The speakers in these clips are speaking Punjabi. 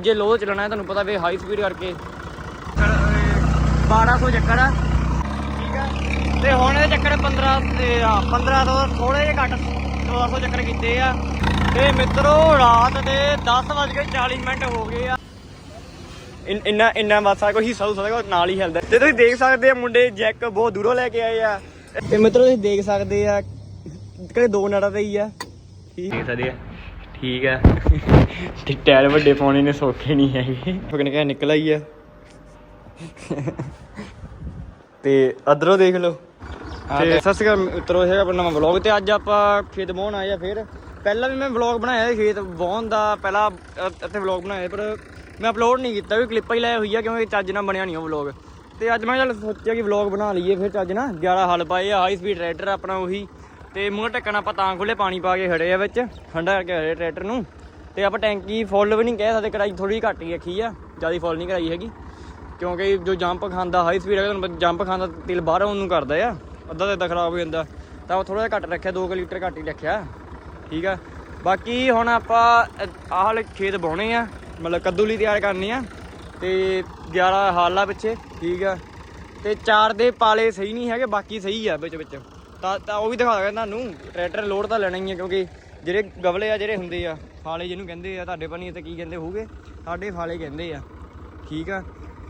ਜੇ ਲੋ ਚੱਲਣਾ ਹੈ, ਤੁਹਾਨੂੰ ਪਤਾ ਵੀ ਹਾਈ ਸਪੀਡ ਕਰਕੇ। 1200 ਚੱਕਰ ਆ। ਠੀਕ ਆ। ਤੇ ਹੁਣ ਇਹਦੇ ਚੱਕਰ 15 ਤੇ ਆ 15 ਤੋਂ ਥੋੜੇ ਜਿਹਾ ਘੱਟ 1400 ਚੱਕਰ ਕੀਤੇ ਆ। ਤੇ ਮਿੱਤਰੋ, ਰਾਤ ਦੇ 10:40 ਮਿੰਟ ਹੋ ਗਏ ਆ। ਇੰਨਾ ਇੰਨਾ ਮਾਸਾ ਕੋਈ ਹਿੱਸਾ ਹੋ ਸਕਦਾ ਨਾਲ ਹੀ ਹਿਲਦਾ ਤੇ ਤੁਸੀਂ ਦੇਖ ਸਕਦੇ ਆ, ਮੁੰਡੇ ਜੈਕ ਬਹੁਤ ਦੂਰੋਂ ਲੈ ਕੇ ਆਏ ਆ। ਤੇ ਮਿੱਤਰੋ, ਤੁਸੀਂ ਦੇਖ ਸਕਦੇ ਆ ਕਿਹੜੇ ਦੋ ਨੜਾ ਤੇ ਹੀ ਆ। ਠੀਕ। ਹੈ ਸਕਦੇ ਆ। ਠੀਕ ਆ। ਤੇ ਟਾਇਰ ਵੱਡੇ ਪਾਉਣੇ ਨੇ ਸੌਖੇ ਨਹੀਂ ਹੈਗੇ। ਫਕਨ ਕਿਹਾ ਨਿਕਲ ਆਈ ਆ। ਤੇ ਅਦਰੋਂ ਦੇਖ ਲਓ। ਤੇ ਸਤਿ ਸ਼੍ਰੀ ਅਕਾਲ ਮਿੱਤਰੋ ਹੈਗਾ ਆਪਣਾ ਨਵਾਂ ਵਲੌਗ ਤੇ ਅੱਜ ਆਪਾਂ ਖੇਤ ਵਾਹੁਣ ਆਏ ਆ ਫੇਰ। ਪਹਿਲਾਂ ਵੀ ਮੈਂ ਵਲੌਗ ਬਣਾਇਆ ਸੀ ਖੇਤ ਵਾਹੁਣ ਦਾ ਪਹਿਲਾਂ ਇੱਥੇ ਵਲੌਗ ਬਣਾਇਆ ਪਰ ਮੈਂ ਅਪਲੋਡ ਨਹੀਂ ਕੀਤਾ ਵੀ ਕਲਿੱਪਾਂ ਹੀ ਲਾਇਆ ਹੋਈ ਆ ਕਿਉਂਕਿ ਚੱਜ ਨਾਲ ਬਣਿਆ ਨਹੀਂ ਉਹ ਵਲੌਗ ਤੇ ਅੱਜ ਮੈਂ ਚੱਲ ਸੋਚਿਆ ਕਿ ਵਲੌਗ ਬਣਾ ਲਈਏ ਫਿਰ ਚੱਜ ਨਾ 11 ਹਲ ਪਾਏ ਆ ਹਾਈ ਸਪੀਡ ਟਰੈਕਟਰ ਆਪਣਾ ਉਹੀ। ਤੇ ਮੂੰਹ ਢੱਕਣ ਆਪਾਂ ਤਾਂ ਖੁੱਲੇ ਪਾਣੀ ਪਾ ਕੇ ਖੜੇ ਆ ਵਿੱਚ, ਠੰਡਾ ਕਰਕੇ ਖੜੇ ਟਰੈਕਟਰ ਨੂੰ। ਤੇ ਆਪਾਂ ਟੈਂਕੀ ਫੁੱਲ ਵੀ ਨਹੀਂ ਕਹਿ ਸਕਦੇ ਕਰਾਈ ਥੋੜੀ ਘੱਟ ਹੀ ਰੱਖੀ ਆ, ਜ਼ਿਆਦਾ ਫੁੱਲ ਨਹੀਂ ਕਰਾਈ ਹੈਗੀ। ਕਿਉਂਕਿ ਜੋ ਜੰਪ ਖਾਂਦਾ ਹਾਈ ਸਪੀਡ ਹੈਗਾ ਤੁਹਾਨੂੰ ਜੰਪ ਖਾਂਦਾ, ਤੇਲ ਬਾਹਰ ਉਹਨੂੰ ਕਰਦਾ ਆ, ਅੱਧਾ ਤੇ ਅੱਧਾ ਖਰਾਬ ਹੋ ਜਾਂਦਾ। ਤਾਂ ਉਹ ਥੋੜਾ ਜਿਹਾ ਘੱਟ ਰੱਖਿਆ 2 ਲੀਟਰ ਘੱਟ ਹੀ ਰੱਖਿਆ, ਠੀਕ ਆ। ਬਾਕੀ ਹੁਣ ਆਪਾਂ ਆਹ ਵਾਲੇ ਖੇਤ ਬਾਉਣੇ ਆ, ਮਤਲਬ ਕੱਦੂ ਲਈ ਤਿਆਰ ਕਰਨੇ ਆ, ਤੇ 11 ਹਾਲਾ ਪਿੱਛੇ, ਠੀਕ ਆ। ਤੇ ਚਾਰ ਦੇ ਪਾਲੇ ਸਹੀ ਨਹੀਂ ਹੈਗੇ, ਬਾਕੀ ਸਹੀ ਆ ਵਿੱਚ ਵਿੱਚ। ਤਾਂ ਤਾਂ ਉਹ ਵੀ ਦਿਖਾ ਦਾਂਗਾ ਤੁਹਾਨੂੰ। ਟਰੈਕਟਰ ਲੋਡ ਤਾਂ ਲੈਣਾ ਹੀ ਹੈ ਕਿਉਂਕਿ ਜਿਹੜੇ ਗਵਲੇ ਆ, ਜਿਹੜੇ ਹੁੰਦੇ ਆ, ਫਾਲੇ ਜਿਹਨੂੰ ਕਹਿੰਦੇ ਆ, ਤੁਹਾਡੇ ਬਣੀ ਤੇ ਕੀ ਕਹਿੰਦੇ ਹੋਊਗੇ? ਸਾਡੇ ਫਾਲੇ ਕਹਿੰਦੇ ਆ। ਠੀਕ ਆ?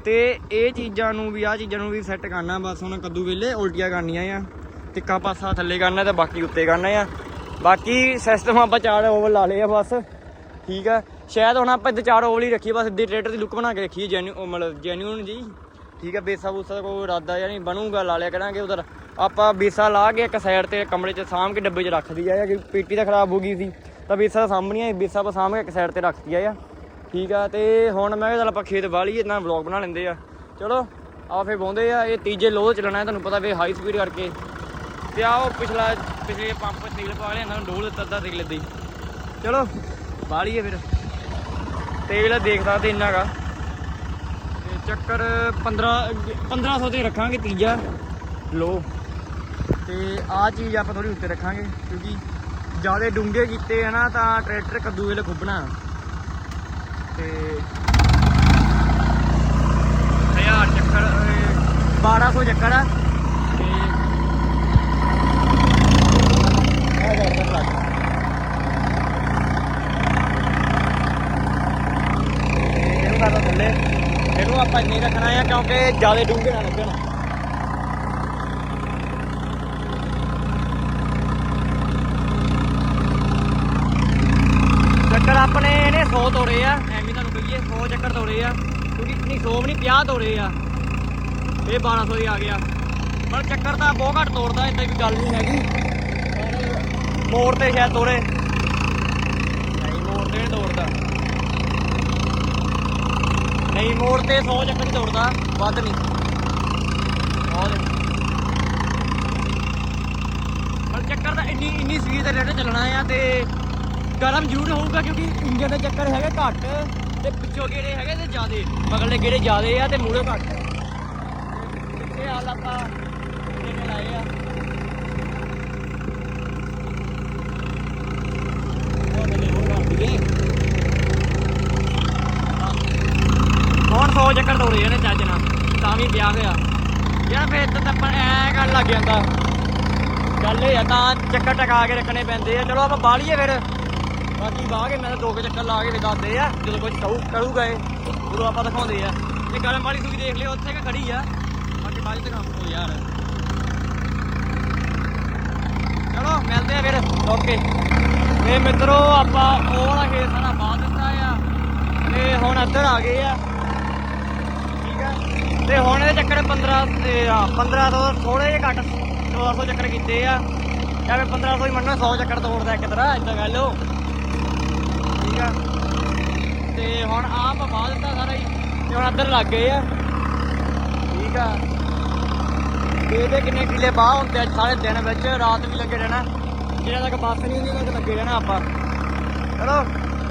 ਤੇ ਇਹ ਚੀਜ਼ਾਂ ਨੂੰ ਵੀ ਆ ਚੀਜ਼ਾਂ ਨੂੰ ਵੀ ਸੈੱਟ ਕਰਨਾ ਬਸ ਹੁਣ ਕੱਦੂ ਵੇਲੇ, ਉਲਟੀਆਂ ਕਰਨੀਆਂ ਆ। ਤਿੱਕਾ ਪਾਸਾ ਥੱਲੇ ਕਰਨਾ ਤੇ ਬਾਕੀ ਉੱਤੇ ਕਰਨਾ ਆ। ਬਾਕੀ ਸਿਸਟਮ ਆਪਾਂ ਚਾਰ ਓਵਰ ਲਾ ਲਏ ਆ ਬਸ। ਠੀਕ ਆ? ਸ਼ਾਇਦ ਹੁਣ ਆਪਾਂ ਇੱਥੇ ਚਾਰ ਓਵਰ ਹੀ ਰੱਖੀਏ, ਬਸ ਇੱਦੇ ਟਰੈਕਟਰ ਦੀ ਲੁੱਕ ਬਣਾ ਕੇ ਰੱਖੀਏ ਜੈਨੂ ਮਤਲਬ ਜੈਨੂਨ ਜੀ। ਠੀਕ ਆ? ਬੇਸਾ ਬੂਸਾ ਕੋਈ ਇਰਾਦਾ ਜਾਂ ਨਹੀਂ, ਬਣੂਗਾ, ਲਾ ਲਿਆ ਕਰਾਂਗੇ ਉਧਰ। ਆਪਾਂ ਬੀਸਾ ਲਾ ਕੇ ਇੱਕ ਸਾਈਡ ਤੇ ਕਮਰੇ 'ਚ ਸਾਂਭ ਕੇ ਡੱਬੇ 'ਚ ਰੱਖ ਆ ਕਿ ਪੀਟੀ ਤਾਂ ਖਰਾਬ ਹੋ ਗਈ ਸੀ, ਤਾਂ ਬੀਸਾ ਤਾਂ ਸਾਂਭਣੀ ਆ, ਬੇਸਾ ਆਪਾਂ ਸਾਂਭ ਕੇ ਇੱਕ ਸਾਈਡ ਤੇ ਰੱਖ ਦਈਆ ਆ। ਠੀਕ ਆ, ਤੇ ਹੁਣ ਮੈਂ ਕਿਹਾ ਚੱਲ ਆਪਾਂ ਖੇਤ ਵਾਲੀਏ ਨਾਲ ਵਲੌਗ ਬਣਾ ਲੈਂਦੇ ਆ। ਚਲੋ ਆ ਫੇ ਬੌਂਦੇ ਆ, ਇਹ ਤੀਜੇ ਲੋਹ ਚੱਲਣਾ ਹੈ, ਤੁਹਾਨੂੰ ਪਤਾ ਵੀ ਹਾਈ ਸਪੀਡ ਕਰਕੇ। ਤੇ ਆ ਉਹ ਪਿਛਲਾ ਪਿਛਲੇ ਪੰਪ ਤੇਲ ਪਾ ਲਿਆ, ਇਹਨਾਂ ਨੂੰ ਡੋਲ ਦਿੱਤਾ ਅੱਧਾ ਤੇਲ ਏਦਾਂ ਹੀ। ਚਲੋ, ਵਾਲੀਏ ਫਿਰ। ਤੇਲ ਦੇਖ ਸਕਦੇ ਇੰਨਾ ਗਾ ਤੇ ਚੱਕਰ 15 1500 ਤੇ ਰੱਖਾਂਗੇ ਤੀਜਾ ਲੋ ਤੇ ਆਹ ਚੀਜ਼ ਆਪਾਂ ਥੋੜੀ ਉੱਤੇ ਰੱਖਾਂਗੇ, ਕਿਉਂਕਿ ਜ਼ਿਆਦਾ ਡੂੰਘੇ ਕੀਤੇ ਆ ਨਾ, ਤਾਂ ਟਰੈਕਟਰ ਕੱਦੂ ਵੇਲੇ ਖੁੱਬਣਾ। ਤੇ ਹਜ਼ਾਰ ਚੱਕਰ ਅਹ 1200 ਚੱਕਰ ਆ। ਤੇ ਆ ਜਾ ਇੱਧਰ ਇਹਨੂੰ ਕਰਦਾ ਥੱਲੇ, ਇਹਨੂੰ ਆਪਾਂ ਇੰਨੀ ਰੱਖਣਾ ਆ, ਕਿਉਂਕਿ ਜ਼ਿਆਦਾ ਡੂੰਘੇ ਨਾ ਲੱਗਣ ਚੱਕਰ ਆਪਣੇ ਇਹਨੇ 100 ਤੋੜੇ ਆ, ਐਵੇਂ ਤੁਹਾਨੂੰ ਕਹੀਏ 100 ਚੱਕਰ ਤੋੜੇ ਆ, ਕਿਉਂਕਿ ਨਹੀਂ 100 ਵੀ ਨਹੀਂ 50 ਤੋੜੇ ਆ। ਇਹ 1200 ਹੀ ਆ ਗਿਆ। ਪਰ ਚੱਕਰ ਤਾਂ ਬਹੁਤ ਘੱਟ ਤੋੜਦਾ ਏਦਾਂ ਕੋਈ ਗੱਲ ਨਹੀਂ ਹੈਗੀ। ਪਰ ਮੋੜ ਤੇ ਸ਼ਾਇਦ ਤੋੜੇ। ਨਹੀਂ, ਮੋੜ ਤੇ ਨਹੀਂ ਤੋੜਦਾ। ਨਹੀਂ, ਮੋੜ ਤੇ 100 ਚੱਕਰ ਹੀ ਤੋੜਦਾ, ਵੱਧ ਨਹੀਂ। ਬਹੁਤ ਪਰ ਚੱਕਰ ਤਾਂ ਇੰਨੀ ਇੰਨੀ ਸਪੀਡ ਤੇ ਰੇਟ ਚੱਲਣਾ ਆ ਤੇ ਗਰਮ ਜ਼ਰੂਰ ਹੋਊਗਾ ਕਿਉਂਕਿ ਇੰਜਨ ਦੇ ਚੱਕਰ ਹੈਗੇ ਘੱਟ ਤੇ ਪਿੱਛੋਂ ਗੇੜੇ ਹੈਗੇ ਤੇ ਜ਼ਿਆਦੇ ਮਗਰਲੇ ਗੇੜੇ ਜ਼ਿਆਦੇ ਆ ਤੇ ਮੂਹਰੇ ਘੱਟ। ਇਹ ਹਾਲ ਆਪਾਂ? ਇਹਨੇ ਲਾਏ ਆ? ਹੁਣ 100 ਚੱਕਰ ਤੋੜੇ ਨੇ ਚੱਜ ਨਾਲ ਤਾਂ ਵੀ ਵਿਆਹ ਹੋਇਆ। ਯਾਰ ਫੇਰ ਤਾਂ ਆਪਾਂ ਐ ਗੱਲ ਲੱਗ ਜਾਂਦਾ। ਗੱਲ ਇਹ ਆ ਤਾਂ ਚੱਕਰ ਟਕਾ ਕੇ ਰੱਖਣੇ ਪੈਂਦੇ ਆ। ਚਲੋ ਆਪਾਂ ਬਾਲੀਏ ਫਿਰ। ਬਾਕੀ ਬਾਹ ਕੇ ਮੈਂ ਤਾਂ ਦੋ ਕੁ ਚੱਕਰ ਲਾ ਕੇ ਵੀ ਦੱਸਦੇ ਆ, ਜਦੋਂ ਕੁਝ ਕਹੂ ਕਰੂਗਾ ਇਹ, ਉਦੋਂ ਆਪਾਂ ਦਿਖਾਉਂਦੇ ਆ। ਇਹ ਗਰਮ ਵਾਲੀ ਤੁਸੀਂ ਦੇਖ ਲਿਓ, ਉੱਥੇ ਕਿ ਖੜੀ ਆ। ਬਾਕੀ ਬਾਅਦ ਕੰਮ ਹੋ ਯਾਰ। ਚਲੋ, ਮਿਲਦੇ ਆ ਫਿਰ, ਓਕੇ। ਇਹ ਮਿੱਤਰੋ, ਆਪਾਂ ਉਹ ਵਾਲਾ ਖੇਤ ਸਾਰਾ ਬਾਹ ਦਿੱਤਾ ਆ, ਤੇ ਹੁਣ ਇੱਧਰ ਆ ਗਏ ਆ। ਠੀਕ ਆ। ਤੇ ਹੁਣ ਇਹਦੇ ਚੱਕਰ 15 ਤੇ 15 ਤੋਂ ਥੋੜੇ ਜਿਹਾ ਘੱਟ 1400 ਚੱਕਰ ਕੀਤੇ ਆ। ਜਾਂ ਫਿਰ 1500 ਹੀ ਮੰਨਣਾ 100 ਚੱਕਰ ਤੋੜਦਾ ਇੱਕ ਤਰ੍ਹਾਂ ਇਦਾਂ ਗੱਲ ਹੋ ਠੀਕ ਆ। ਤੇ ਹੁਣ ਆਪ ਬਾਹ ਦਿੱਤਾ ਸਾਰਾ ਹੀ, ਤੇ ਹੁਣ ਇੱਧਰ ਲੱਗ ਗਏ ਆ। ਠੀਕ ਆ। ਤੇ ਇਹਦੇ ਕਿੰਨੇ ਕਿਲੇ ਬਾਹ ਹੁੰਦੇ ਆ ਸਾਰੇ ਦਿਨ ਵਿੱਚ, ਰਾਤ ਵੀ ਲੱਗੇ ਰਹਿਣਾ। ਜਿਹੜਾ ਤੱਕ ਬੱਸ ਨਹੀਂ ਹੁੰਦੀ ਤੱਕ ਲੱਗੇ ਰਹਿਣਾ ਆਪਾਂ। ਚਲੋ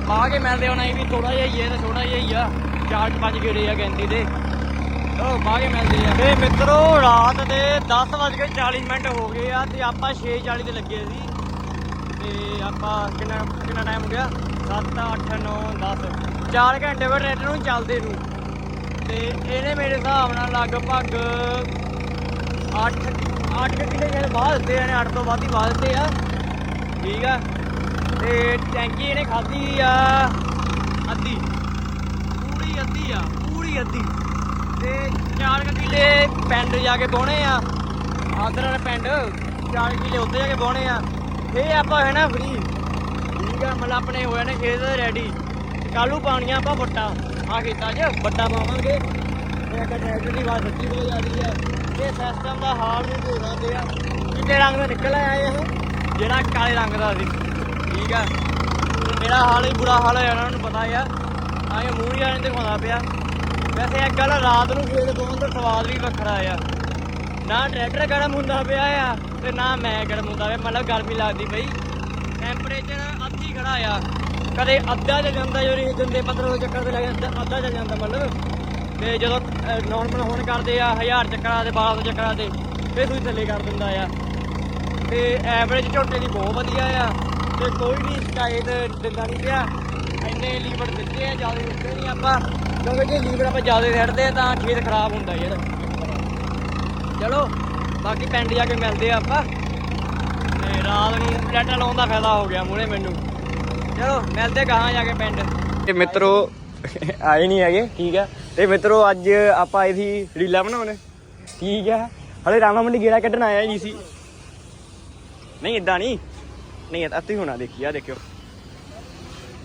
ਬਾਹ ਕੇ ਮਿਲਦੇ ਹੁਣ ਇਹ ਵੀ ਥੋੜਾ ਜਿਹਾ ਹੀ ਹੈ ਤੇ ਛੋਟਾ ਜਿਹਾ ਹੀ ਆ। ਚਾਰ ਪੰਜ ਗੇੜੇ ਆ ਗੈਂਦੀ ਦੇ। ਚਲੋ ਬਾਹ ਕੇ ਮਿਲਦੇ ਆ। ਤੇ ਮਿੱਤਰੋ, ਰਾਤ ਦੇ 10:40 ਮਿੰਟ ਹੋ ਗਏ ਆ, ਤੇ ਆਪਾਂ 6:40 ਤੇ ਲੱਗੇ ਸੀ। ਤੇ ਆਪਾਂ ਕਿੰਨਾ ਕਿੰਨਾ ਟਾਈਮ ਹੋ ਗਿਆ? 7 8 9 10 4 ਘੰਟੇ ਬਾਅਦ ਟਰੈਕਟਰ ਨੂੰ ਚੱਲਦੇ ਨੂੰ। ਤੇ ਇਹਨੇ ਮੇਰੇ ਹਿਸਾਬ ਨਾਲ ਲਗਭਗ 8 8 ਕਿਲੇ ਜਿਹੜੇ ਬਾਹਰ ਦਿੱਤੇ ਨੇ 8 ਤੋਂ ਵੱਧ ਹੀ ਬਾਹਰ ਦਿੱਤੇ ਆ। ਠੀਕ ਆ। ਤੇ ਟੈਂਕੀ ਇਹਨੇ ਖਾਧੀ ਆ ਅੱਧੀ। ਪੂਰੀ ਅੱਧੀ ਆ, ਪੂਰੀ ਅੱਧੀ। ਤੇ 4 ਕਿਲੇ ਪਿੰਡ ਜਾ ਕੇ ਬੋਣੇ ਆ। ਆਦਰ ਵਾਲੇ ਪਿੰਡ 4 ਕਿਲੇ ਉੱਤੇ ਜਾ ਕੇ ਬੋਣੇ ਆ। ਇਹ ਆਪਾਂ ਹੈ ਨਾ ਫਰੀ ਠੀਕ ਆ, ਮਤਲਬ ਆਪਣੇ ਹੋਏ ਨੇ ਖੇਤ ਰੈਡੀ ਕੱਲੂ ਪਾਉਣੀਆਂ ਆਪਾਂ ਵੱਟਾ। ਆ ਖੇਤਾਂ 'ਚ ਵੱਟਾ ਪਾਵਾਂਗੇ। ਤੇ ਇੱਕ ਟਰੈਕਟਰ ਦੀ ਬਾਤ ਸੱਚੀ ਹੋ ਜਾਂਦੀ ਹੈ ਇਹ ਸਿਸਟਮ ਦਾ ਹਾਲ ਨੂੰ ਧੋਣਾ ਪਿਆ ਚਿੱਟੇ ਰੰਗ ਦਾ ਨਿਕਲ ਆਇਆ ਇਹ? ਜਿਹੜਾ ਕਾਲੇ ਰੰਗ ਦਾ ਸੀ। ਠੀਕ ਆ। ਮੇਰਾ ਹਾਲ ਹੀ ਬੁਰਾ ਹਾਲ ਹੋਇਆ ਉਹਨਾਂ ਨੂੰ ਪਤਾ ਆ। ਆਏ ਮੂੰਹ ਹੀ ਆਣੇ ਦਿਖਾਉਂਦਾ ਪਿਆ। ਵੈਸੇ ਇੱਕ ਗੱਲ ਰਾਤ ਨੂੰ ਖੇਤ ਪਾਉਣ ਦਾ ਸਵਾਦ ਵੀ ਵੱਖਰਾ ਆ। ਨਾ ਟਰੈਕਟਰ ਗਰਮ ਹੁੰਦਾ ਪਿਆ ਆ ਤੇ ਨਾ ਮੈਂ ਗਰਮ ਹੁੰਦਾ ਪਿਆ ਮਤਲਬ ਗਰਮੀ ਲੱਗਦੀ ਪਈ। ਟੈਂਪਰੇਚਰ ਅੱਧੀ ਖੜਾ ਆ। ਕਦੇ ਅੱਧਾ ਚੱਲ ਜਾਂਦਾ ਜੋ ਰੀਜਨ ਦੇ ਪੱਧਰ ਚੱਕਰ ਤੇ ਲੱਗ ਜਾਂਦਾ, ਅੱਧਾ ਚੱਲ ਜਾਂਦਾ ਮਤਲਬ। ਤੇ ਜਦੋਂ ਨਾਰਮਲ ਹੋਣ ਕਰਦੇ ਆ 1000 ਚੱਕਰਾਂ ਦੇ 1200 ਚੱਕਰਾਂ 'ਤੇ, ਫਿਰ ਤੁਸੀਂ ਥੱਲੇ ਕਰ ਦਿੰਦਾ ਆ। ਤੇ ਐਵਰੇਜ ਝੋਟੇ ਦੀ ਬਹੁਤ ਵਧੀਆ ਆ। ਤੇ ਕੋਈ ਵੀ ਸ਼ਿਕਾਇਤ ਦਿੰਦਾ ਨਹੀਂ ਪਿਆ। ਇੰਨੇ ਲੀਵਰ ਦਿੱਤੇ ਆ, ਜ਼ਿਆਦਾ ਦਿੱਤੇ ਨਹੀਂ ਆਪਾਂ। ਕਿਉਂਕਿ ਜੇ ਲੀਵਰ ਆਪਾਂ ਜ਼ਿਆਦਾ ਛੱਡਦੇ ਆ ਤਾਂ ਖੇਤ ਖਰਾਬ ਹੁੰਦਾ ਯਾਰ। ਚਲੋ। ਬਾਕੀ ਪਿੰਡ ਜਾ ਕੇ ਮਿਲਦੇ ਆ ਆਪਾਂ। ਤੇ ਰਾਤ ਨੂੰ ਲੈਟਰ ਲਾਉਣ ਦਾ ਫਾਇਦਾ ਹੋ ਗਿਆ ਮੂਹਰੇ ਮੈਨੂੰ। ਚਲੋ ਮਿਲਦੇ ਕਹਾਂ ਜਾ ਕੇ ਪਿੰਡ। ਤੇ ਮਿੱਤਰੋ ਆਏ ਨਹੀਂ ਹੈਗੇ ਠੀਕ ਆ। ਤੇ ਮਿੱਤਰੋ ਅੱਜ ਆਪਾਂ ਆਏ ਸੀ ਰੀਲਾ ਬਣਾਉਣ। ਠੀਕ ਆ। ਹਲੇ ਰਾਮਾ ਮੰਡੀ ਗੇੜਾ ਕੱਢਣ ਆਇਆ ਨਹੀਂ ਸੀ। ਨਹੀਂ ਇਦਾਂ ਨਹੀਂ। ਨਹੀਂ ਅੱਤੀ ਹੋਣਾ ਦੇਖੀ ਆ ਦੇਖਿਓ।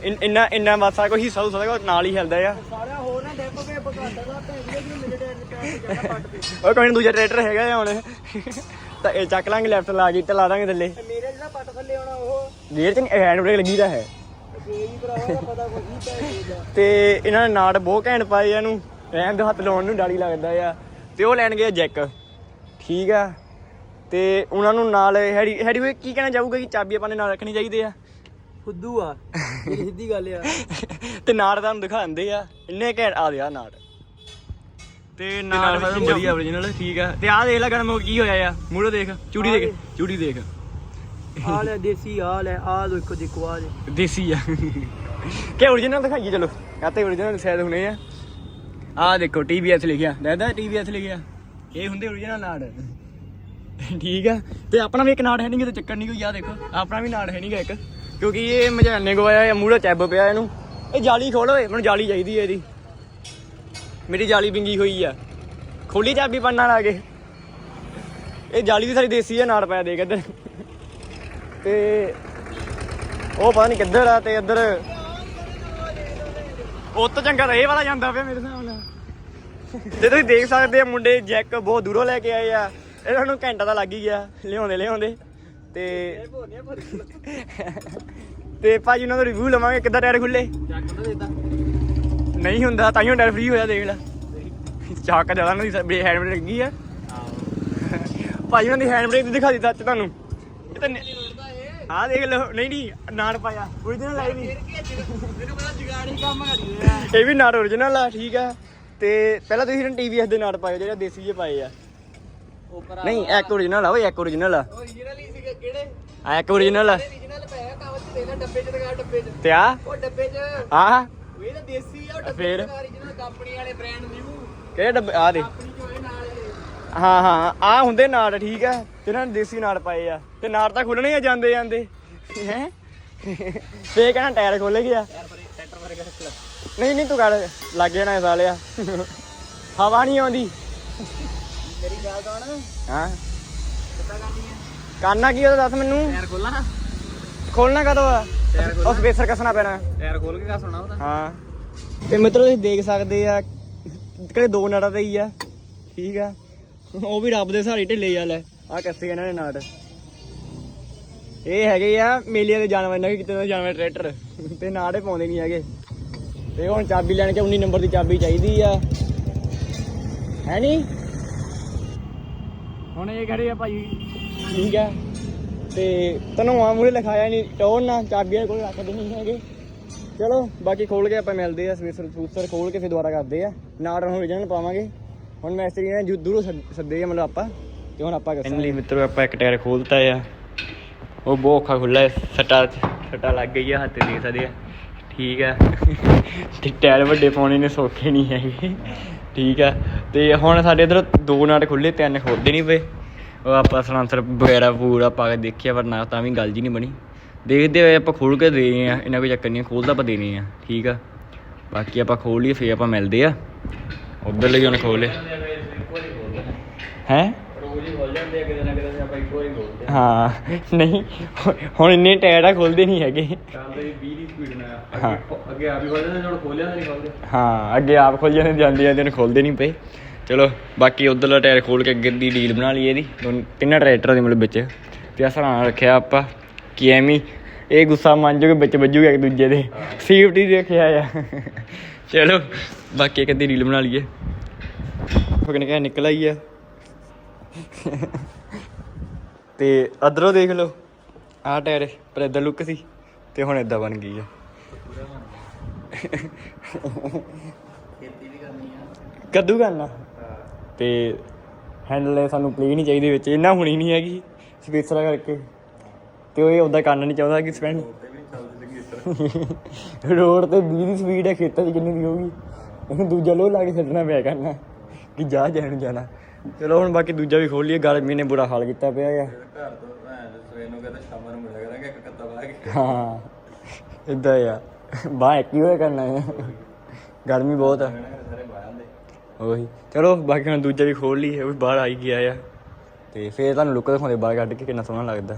ਇਨ- ਇੰਨਾ ਇੰਨਾ ਮਾਸਾ ਕੋਈ ਹਿੱਸਾ ਦਾ ਨਾਲ ਹੀ ਹਿਲਦਾ ਆ। ਸਾਰਾ ਹੋਰ ਨਾ ਡੈਪ ਕੇ ਬਕਾਤਾ ਦਾ ਭੈਣ ਜੀ ਮੇਰੇ ਤੇ ਉਹ ਕੋਈ ਨੀ, ਦੂਜਾ ਟਰੈਕਟਰ ਹੈਗਾ ਆ ਹੁਣ। ਤਾਂ ਇਹ ਚੱਕ ਲਾਂਗੇ ਲੈਫਟ ਲਾ ਕੇ ਤੇ ਲਾ ਦਾਂਗੇ ਥੱਲੇ। ਤੇ ਮੇਰੇ ਜਿਹੜਾ ਪੱਟ ਥੱਲੇ ਆਉਣਾ ਉਹ। ਗੇਅਰ ਚ ਹੈਂਡ ਬ੍ਰੇਕ ਲੱਗੀ ਦਾ ਹੈ। ਫੇਰ ਹੀ ਭਰਾਵਾ ਦਾ ਪਤਾ ਕੋਈ ਨਹੀਂ ਪੈ ਗਿਆ। ਤੇ ਇਹਨਾਂ ਨੇ ਨਾਟ ਬਹੁਤ ਘੈਂਟ ਪਾਏ ਆ ਇਹਨੂੰ। ਰਹਿਣ ਦੇ ਹੱਥ ਲਾਉਣ ਨੂੰ ਡਾਲੀ ਲੱਗਦਾ ਆ। ਤੇ ਉਹ ਲੈਣ ਗਏ ਜੈਕ। ਠੀਕ ਆ। ਤੇ ਉਹਨਾਂ ਨੂੰ ਨਾਲ ਹੈਡੀ ਹੈਡੀ ਵੇ ਕੀ ਕਹਿਣਾ ਚਾਹੂਗਾ ਕਿ ਚਾਬੀ ਆਪਾਂ ਨੇ ਨਾਲ ਰੱਖਣੀ ਚਾਹੀਦੀ ਆ? ਫੁੱਦੂ ਆ। ਇਹ ਸਿੱਧੀ ਗੱਲ ਆ। ਤੇ ਨਾਟ ਤੁਹਾਨੂੰ ਦਿਖਾ ਦਿੰਦੇ ਆ। ਇੰਨੇ ਘੈਂਟ ਆ ਦਿਆ ਨਾਟ ਤੇ ਨਾਟ ਵਧੀਆ origignal ਠੀਕ ਆ। ਤੇ ਆਹ ਦੇਖ ਲੈ ਗਰਮ ਕੇ ਹੋਇਆ ਆ। ਮੂਹਰੋਂ ਦੇਖ ਚੂੜੀ ਦੇਖ ਚੂੜੀ ਦੇਖ। ਆ ਲੈ ਦੇਸੀ ਆ ਲੈ ਆ ਦੇਖੋ ਦੇਖੋ ਆ ਦੇਸੀ ਆ। ਕਿ origignal ਦਿਖਾਈਏ ਚਲੋ। ਆ ਤੇ origignal ਸ਼ਾਇਦ ਹੁਣੇ ਆ। ਆ ਦੇਖੋ TVS ਲਿਖਿਆ। ਦੱਸਦਾ TVS ਲਿਖਿਆ। ਇਹ ਹੁੰਦੇ origignal ਨਾੜ। ਠੀਕ ਆ। ਤੇ ਆਪਣਾ ਵੀ ਇੱਕ ਨਾੜ ਹੈ ਨਹੀਂ ਤੇ ਚੱਕਰ ਨਹੀਂ ਕੋਈ ਆ ਦੇਖੋ। ਆਪਣਾ ਵੀ ਨਾੜ ਹੈ ਨਹੀਂਗਾ ਇੱਕ। ਕਿਉਂਕਿ ਇਹ ਮਝਾਨੇ ਕੋ ਆਇਆ ਮੂਹਰੇ ਚੈਬ ਪਿਆ ਇਹਨੂੰ। ਇਹ ਜਾਲੀ ਖੋਲ ਓਏ ਮੈਨੂੰ ਜਾਲੀ ਚਾਹੀਦੀ ਹੈ ਇਹਦੀ। ਮੇਰੀ ਜਾਲੀ ਵਿੰਗੀ ਹੋਈ ਆ। ਖੋਲੀ ਚਾਬੀ ਪੰਨਾ ਲਾ ਕੇ। ਇਹ ਜਾਲੀ ਵੀ ਸਾਡੀ ਦੇਸੀ ਆ ਨਾੜ ਪਾਇਆ ਦੇਖ ਇੱਧਰ। ਤੇ ਉਹ ਪਤਾ ਨਹੀਂ ਕਿੱਧਰ ਆ ਤੇ ਇੱਧਰ ਉਹ ਤੋਂ ਚੰਗਾ ਤਾਂ ਇਹ ਵਾਲਾ ਜਾਂਦਾ ਪਿਆ ਮੇਰੇ ਹਿਸਾਬ ਨਾਲ। ਤੇ ਤੁਸੀਂ ਦੇਖ ਸਕਦੇ ਆ, ਮੁੰਡੇ ਜੈਕ ਬਹੁਤ ਦੂਰੋਂ ਲੈ ਕੇ ਆਏ ਆ। ਇਹਨਾਂ ਨੂੰ ਘੰਟਾ ਤਾਂ ਲੱਗ ਹੀ ਗਿਆ, ਲਿਆਉਂਦੇ ਲਿਆਉਂਦੇ। ਤੇ ਤੇ ਭਾਜੀ ਉਹਨਾਂ ਦਾ ਰਿਵਿਊ ਲਵਾਂਗੇ, ਕਿੱਦਾਂ ਟਾਇਰ ਖੁੱਲੇ ਚੱਕ ਨਾ ਦੇਦਾ ਨਹੀਂ ਹੁੰਦਾ ਤਾਂ ਹੀ ਟਾਇਰ ਫ੍ਰੀ ਹੋਇਆ ਦੇਖ ਲੈ। ਚਾਕ ਜ਼ਿਆਦਾ ਨਾ ਦੀ ਹੈਂਡ ਬ੍ਰੇਕ ਲੱਗੀ ਆ। ਭਾਜੀ ਉਹਨਾਂ ਦੀ ਹੈਂਡ ਬ੍ਰੇਕ ਦਿਖਾ ਦਿੱਤਾ ਅੱਜ ਤੁਹਾਨੂੰ। ਇਹ ਤਾਂ ਆ ਦੇਖ ਲਓ ਨਹੀਂ ਨਹੀਂ ਨਾੜ ਪਾਇਆ। origignal ਲਾਈ ਨਹੀਂ। ਮੈਨੂੰ ਪਤਾ ਜਗਾੜੀ ਕੰਮ ਕਰੀਏ ਆ ਇਹ ਵੀ ਨਾਟ origignal ਆ ਠੀਕ ਆ। ਤੇ ਪਹਿਲਾਂ ਤੁਸੀਂ TVS ਦੇ ਨਾਟ ਪਾਏ ਜਿਹੜਾ ਦੇਸੀ ਜਿਹੇ ਪਾਏ ਆ। ਨਹੀਂ ਇੱਕ origignal ਆ ਓਏ ਇੱਕ origignal ਆ। ਓਰੀਜਨਲ ਹੀ ਸੀਗਾ ਕਿਹੜੇ? ਆ ਇੱਕ origignal ਆ। ਓਰੀਜਨਲ ਪਿਆ ਕਾਗਜ਼ ਚ ਦੇਣਾ ਡੱਬੇ ਚ ਲਗਾ ਡੱਬੇ ਚ। ਤੇ ਆ? ਉਹ ਡੱਬੇ ਚ। ਆ ਉਹ ਇਹ ਤਾਂ ਦੇਸੀ ਆ ਉਹ ਡੱਬੇ ਫੇਰ? ਚ ਓਰੀਜਨਲ ਕੰਪਨੀ ਵਾਲੇ ਬ੍ਰਾਂਡ ਨਿਊ ਕਿਹੜੇ ਡੱਬੇ? ਆ ਦੇ। ਕੰਪਨੀ ਚ ਹੋਏ ਨਾਲ ਇਹ। ਹਾਂ ਹਾਂ ਆ ਹੁੰਦੇ ਨਾਟ ਠੀਕ ਆ। ਤੇ ਇਹਨਾਂ ਨੇ ਦੇਸੀ ਨਾਟ ਪਾਏ ਆ। ਤੇ ਨਾਟ ਤਾਂ ਖੁੱਲਣੇ ਆ ਜਾਂਦੇ ਜਾਂਦੇ। ਹੈ? ਫੇਰ ਕਹਿੰਦਾ ਟਾਇਰ ਖੋਲੇ ਗਿਆ। ਵਰਗਾ ਨਹੀਂ ਨਹੀਂ ਤੂੰ ਗੱਲ ਲੱਗ ਜਾਣਾ ਸਾਲਿਆ ਹਵਾ ਨਹੀਂ ਆਉਂਦੀ। ਮੇਰੀ ਗੱਲ ਤਾਂ ਨਾ ਹਾਂ। ਕਿੱਦਾਂ ਕਰਨੀ ਹੈ ਕਰਨਾ ਕੀ ਉਹਦਾ ਦੱਸ ਮੈਨੂੰ? ਟਾਇਰ ਖੋਲਣਾ ਖੋਲਣਾ ਕਦੋਂ ਆ? ਟਾਇਰ ਉਹ ਸਪੇਸਰ ਕੱਸਣਾ ਪੈਣਾ। ਟਾਇਰ ਖੋਲ ਕੇ ਕਾ ਸੁਣਾ ਉਹਦਾ। ਹਾਂ। ਤੇ ਮਿੱਤਰੋ ਤੁਸੀਂ ਦੇਖ ਸਕਦੇ ਆ ਕਿਹੜੇ ਦੋ ਨਾੜਾਂ ਤੇ ਹੀ ਆ। ਠੀਕ ਆ। ਉਹ ਵੀ ਰੱਬ ਦੇ ਸਹਾਰੇ ਢਿੱਲੇ ਆ ਲੈ ਆ ਕੱਸੇ ਇਹਨਾਂ ਨੇ ਨਾੜ। ਇਹ ਹੈਗੇ ਆ ਮੇਲਿਆਂ ਦੇ ਜਾਨਵਰ ਨਾ ਕਿਤੇ ਦਾ ਜਾਨਵਰ ਟਰੈਕਟਰ। ਤੇ ਨਾੜੇ ਪਾਉਂਦੇ ਨਹੀਂ ਹੈਗੇ। ਤੇ ਹੁਣ ਚਾਬੀ ਲੈਣ ਕੇ 19 ਨੰਬਰ ਦੀ ਚਾਬੀ ਚਾਹੀਦੀ ਆ। ਹੈ ਨਹੀਂ ਹੁਣ ਇਹ ਖੜੇ ਆ ਭਾਈ। ਠੀਕ ਆ। ਤੇ ਤੈਨੂੰ ਆ ਮੂਰੇ ਲਿਖਾਇਆ ਨਹੀਂ ਟੋਨ ਨਾ ਚਾਬੀਆਂ ਕੋਲ ਰੱਖਦੇ ਨਹੀਂ ਹੈਗੇ। ਚਲੋ ਬਾਕੀ ਖੋਲ ਕੇ ਆਪਾਂ ਮਿਲਦੇ ਆ ਸਵੇਸਰ ਸੂਸਰ ਖੋਲ ਕੇ ਫਿਰ ਦੁਬਾਰਾ ਕਰਦੇ ਆ। ਨਾੜ ਹੁਣ original ਪਾਵਾਂਗੇ। ਹੁਣ ਮੈਸਤਰੀ ਨੇ ਜੁ- ਦੂਰੋਂ ਸੱਦ- ਆ ਮਤਲਬ ਆਪਾਂ ਤੇ ਹੁਣ ਆਪਾਂ ਫਾਈਨਲੀ ਮਿੱਤਰੋ ਆਪਾਂ ਇੱਕ ਟਾਇਰ ਖੋਲਤਾ ਆ। ਉਹ ਬਹੁਤ ਔਖਾ ਖੁੱਲਾ ਹੈ ਸੱਟਾ ਸੱਟਾ ਲੱਗ ਗਈ ਆ ਹੱਥ ਦੇ ਸਕਦੇ ਆ ਠੀਕ ਆ। ਤੇ ਟਾਇਰ ਵੱਡੇ ਪਾਉਣੇ ਨੇ ਸੌਖੇ ਨਹੀਂ ਹੈਗੇ। ਠੀਕ ਆ। ਤੇ ਹੁਣ ਸਾਡੇ ਇਧਰ ਦੋ ਨਾਟ ਖੁੱਲੇ ਤਿੰਨ ਖੋਲਦੇ ਨਹੀਂ ਪਏ। ਉਹ ਆਪਾਂ ਸਲਾਂਸਰ ਵਗੈਰਾ ਪੂਰਾ ਪਾ ਕੇ ਦੇਖਿਆ ਪਰ ਨਾ ਤਾਂ ਵੀ ਗੱਲ ਜੀ ਨਹੀਂ ਬਣੀ। ਦੇਖਦੇ ਹੋਏ ਆਪਾਂ ਖੋਲ ਕੇ ਦੇ ਰਹੇ ਆ ਇਹਨਾਂ ਕੋਈ ਚੱਕਰ ਨਹੀਂ ਖੋਲਦਾ ਆਪਾਂ ਦੇਣੇ ਆ ਠੀਕ ਆ। ਬਾਕੀ ਆਪਾਂ ਖੋਲ ਲਈਏ ਫੇਰ ਆਪਾਂ ਮਿਲਦੇ ਆ। ਉਧਰ ਲਈ ਹੁਣ ਖੋਲੇ ਹੈ? ਹੀ ਨਹੀਂ ਹੁਣ- ਇੰਨੇ ਟਾਇਰ ਆ ਖੋਲਦੇ ਨਹੀਂ ਹੈਗੇ। ਚੱਲਦੇ 20 ਦੀ ਸਪੀਡ ਨਾਲ ਹਾਂ। ਅੱਗੇ- ਅੱਗੇ ਆ ਵੀ ਖੋਲ ਜਾਂਦੇ ਜਦੋਂ ਖੋਲਿਆ ਨਹੀਂ ਖੋਲਦੇ। ਹਾਂ ਅੱਗੇ ਆਪ ਖੋਲ ਜਾਂਦੇ ਜਾਂਦੇ ਜਾਂਦੇ ਨੇ ਖੋਲਦੇ ਨਹੀਂ ਪਏ। ਚਲੋ ਬਾਕੀ ਉਧਰਲਾ ਟਾਇਰ ਖੋਲ ਕੇ ਅੱਗੇ ਦੀ ਡੀਲ ਬਣਾ ਲਈ ਇਹਦੀ। ਤਿੰਨਾਂ ਟਰੈਕਟਰਾਂ ਦੇ ਮਤਲਬ ਵਿੱਚ। ਤੇ ਆ ਸਰਾਣਾ ਰੱਖਿਆ ਆਪਾਂ ਕਿ ਐਵੇਂ ਇਹ ਗੁੱਸਾ ਮੰਨ ਜੂਗੇ ਵਿੱਚ ਵੱਜੂਗਾ ਇੱਕ ਦੂਜੇ ਦੇ। ਸੇਫਟੀ ਦੇਖਿਆ ਆ। ਚਲੋ ਬਾਕੀ ਇੱਕ ਅੱਧੀ ਰੀਲ ਬਣਾ ਲਈਏ। ਕਹਿੰਦੇ ਕਿ ਨਿਕਲ ਆਈ ਆ। ਤੇ ਅਧਰੋਂ ਦੇਖ ਲਓ ਆਹ ਟਾਇਰ ਪਰ ਇਦਾਂ ਲੁੱਕ ਸੀ ਤੇ ਹੁਣ ਇਦਾਂ ਬਣ ਗਈ ਆ। ਖੇਤੀ ਵੀ ਕਰਨੀ ਆ ਕੱਦੂ ਕਰਨਾ। ਤੇ ਹੈਂਡਲ ਸਾਨੂੰ ਪਲੇ ਨਹੀਂ ਚਾਹੀਦੀ ਵਿੱਚ ਇਹਨਾਂ ਹੁਣੀ ਨਹੀਂ ਹੈਗੀ ਸਪੇਸਰਾ ਕਰਕੇ। ਤੇ ਉਹ ਇਹ ਉਹਦਾ ਕਰਨਾ ਨਹੀਂ ਚਾਹੁੰਦਾ ਕਿ ਸਪੈਂਡ ਰੋਡ ਤੇ 20 ਦੀ ਸਪੀਡ ਹੈ ਖੇਤਾਂ 'ਚ ਕਿੰਨੀ ਦੀ ਹੋਊਗੀ। ਇਹਨੂੰ ਦੂਜਾ ਲੋਹ ਲਾ ਕੇ ਛੱਡਣਾ ਪਿਆ ਕਰਨਾ ਕਿ ਜਾ ਜਾਣ ਜਾਣਾ। ਚਲੋ ਹੁਣ ਬਾਕੀ ਦੂਜਾ ਵੀ ਖੋਲ ਲਈਏ ਗਰਮੀ ਨੇ ਬੁਰਾ ਹਾਲ ਕੀਤਾ ਪਿਆ ਆ। ਘਰ ਤੋਂ ਭੈਣ ਸਵੇਰ ਨੂੰ ਕਹਿੰਦਾ ਸ਼ਾਮ ਨੂੰ ਮਿਲਿਆ ਕਰਾਂਗੇ ਇੱਕ ਕੱਤਾ ਲਾ ਕੇ। ਹਾਂ ਇਦਾਂ ਆ। ਬਾਹ ਇੱਕ ਹੀ ਹੋਇਆ ਕਰਨਾ ਹੈ ਗਰਮੀ ਬਹੁਤ ਆ। ਉਹੀ। ਚਲੋ, ਬਾਕੀ ਹੁਣ ਦੂਜਾ ਵੀ ਖੋਲ ਲਈ ਉਹ ਵੀ ਬਾਹਰ ਆਈ ਗਿਆ ਆ। ਤੇ ਫੇਰ ਤੁਹਾਨੂੰ ਲੁੱਕ ਦਿਖਾਉਂਦੇ ਬਾਹਰ ਕੱਢ ਕੇ ਕਿੰਨਾ ਸੋਹਣਾ ਲੱਗਦਾ।